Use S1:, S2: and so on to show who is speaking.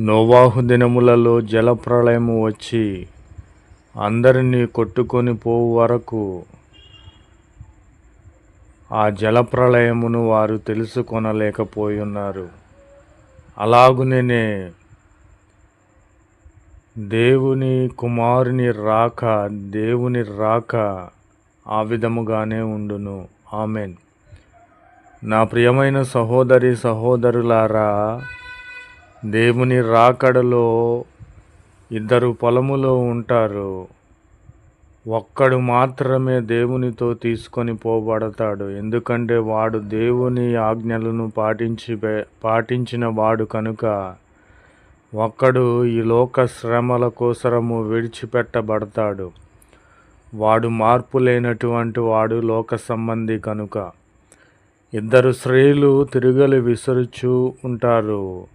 S1: నోవాహు దినములలో జలప్రళయము వచ్చి అందరినీ కొట్టుకొని పోవు వరకు ఆ జలప్రళయమును వారు తెలుసుకొనలేకపోయున్నారు. అలాగునే దేవుని కుమారుని రాక దేవుని రాక ఆ విధముగానే ఉండును. ఆమెన్. నా ప్రియమైన సహోదరి సహోదరులారా దేవుని రాకడలో ఇద్దరు పొలములో ఉంటారు. ఒక్కడు మాత్రమే దేవునితో తీసుకొని పోబడతాడు. ఎందుకంటే వాడు దేవుని ఆజ్ఞలను పాటించి పాటించిన వాడు కనుక ఒక్కడు ఈ లోక శ్రమల కోసరము విడిచిపెట్టబడతాడు. వాడు మార్పు లేనటువంటి వాడు లోక సంబంధి కనుక. ఇద్దరు స్త్రీలు తిరుగలి విసురుచూ ఉంటారు.